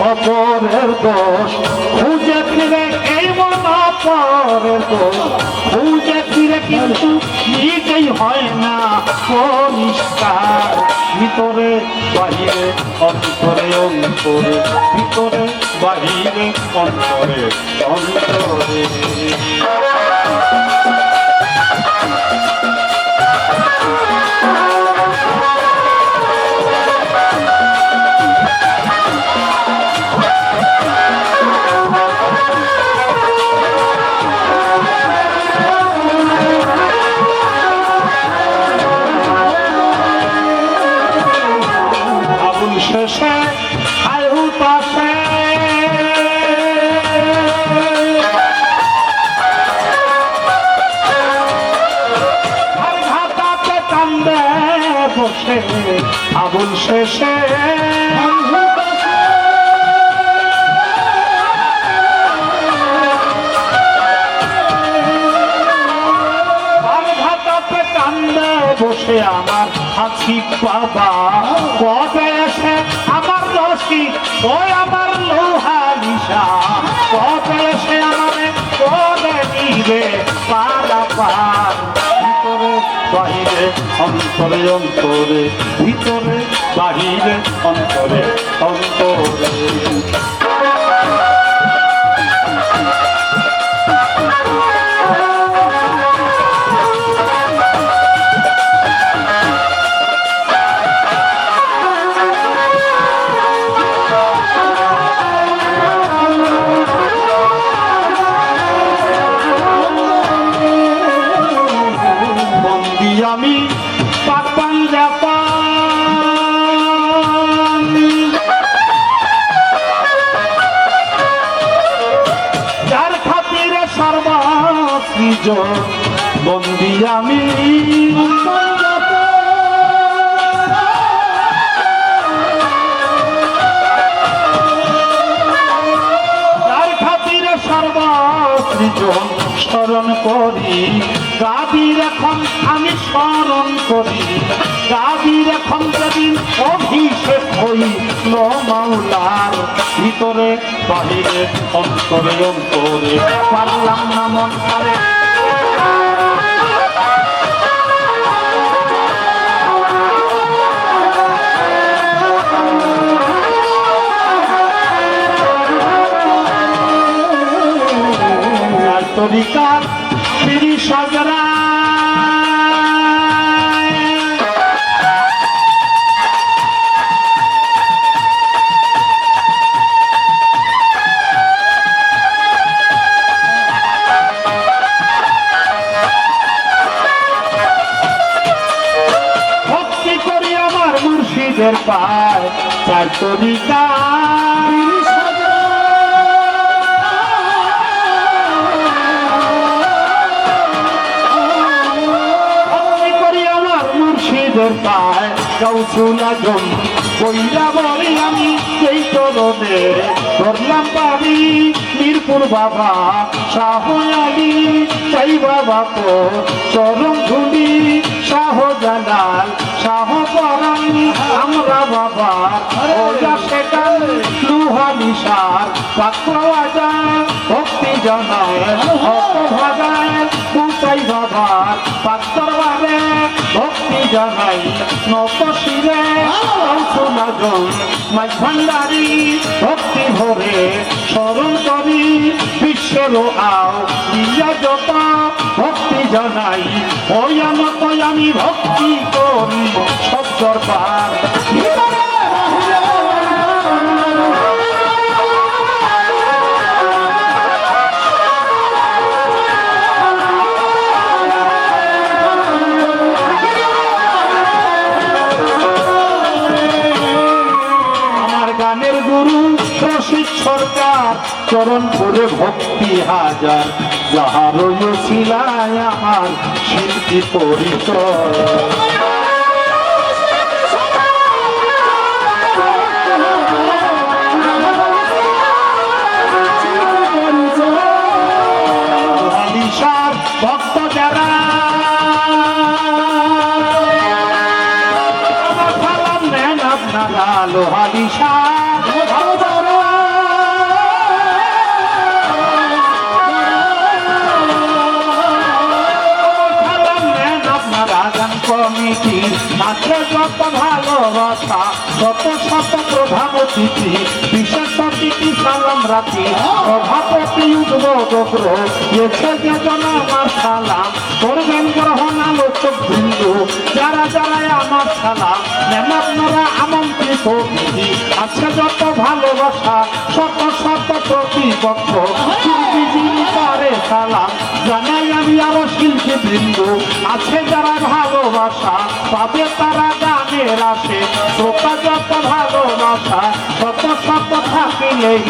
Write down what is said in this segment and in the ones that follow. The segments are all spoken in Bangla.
অপরের দোষ খুঁজে ফিরে এই মন অপরের দোষ। খুঁজে ফিরে কিন্তু নিজেই হয় না, পরিষ্কার। ভিতরে, বাহিরে, অন্তরে অন্তরে। ভিতরে, বাহিরে, অন্তরে অন্তরে। শেষে আয়ু পাশে বসে আগুন শেষে। বসে আমার হাসি বাবা কবে এসে আমার রসি ওই আমার লোহা নিশা। কবে এসে আমারে করে নিবে? বাহিরে, অন্তরে অন্তরে। ভিতরে, বাহিরে, অন্তরে অন্তরে। সর্বাশ্রিজ বন্দি আমি। সর্বসৃজন। স্মরণ করি। গাবির এখন আমি স্মরণ করি। গাবির এখন যেদিন অভিষেক হই মাওলার ভিতরে, বাহিরে, অন্তরে অন্তরে। পারলাম না মন তরিকার ফিরি সাজরা। আমার মুর্শিদের পায় চার তরিকা মুর্শিদের পায় কৌশুল আজম কইরা বলি আমি সেই চরণে। ধরলাম পাবি মিরপুর বাবা শাহ আলী চাই বাবা তো। চরম ধুলি শাহ জালাল শাহ পরাণ আমরা বাবা। লুহা নিশার পাকড়াওয়াজা ভক্তি জানায় হত ভাগায়। ভক্তি নকশিরে শোনাজন মাঝ ভান্ডারি, ভক্তি ভরে স্মরণ করি, বিশ্বের আও দিয়া যত ভক্তি জানাই। ওই মত আমি ভক্তি করি, সব দরবার। চরণ করে ভক্তি হাজার যাহার শিলায় আমার শিল্পী পরিচয়। আছে ভালোবাসা শত শত প্রধান অতিথি, বিশেষ অতিথি সালাম রাখি। সভাপতি উদ্বোধক এসে যে জন আমার সালাম করবেন গ্রহণ আলোচক বিন্দু। যারা যারা আমার সালাম নেন আপনারা আমন্ত্রিত অতিথি। আছে যত ভালোবাসা, শত শত প্রতিপক্ষ সালাম জানাই আমি আরও শিল্পী বৃন্দ। আছে যারা ভালোবাসা, পাবে তারা গানের আসে। শ্রোতা যত ভালোবাসা শত শত থাকিলেই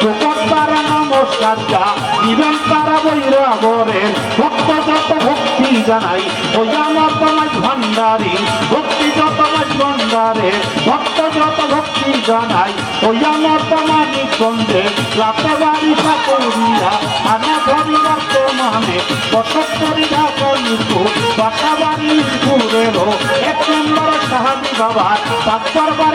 প্রকট তারা নমস্কার যা দিবেন তারা বৈরা বরেন ভক্ত যত ভক্তি জানাই ওই আমার তোমার ভান্ডারি ভক্তি যত মাঝ ভান্ডারে ভক্ত যত ভক্তি জানাই ওই তোমার নিকন্দে রাতে বাড়ি সাপুরিয়া আনা ধরি বর্তমানে। বসত করি ঢাকা বাসা বাড়ি ঘুরেরও সাহাবি বাবা।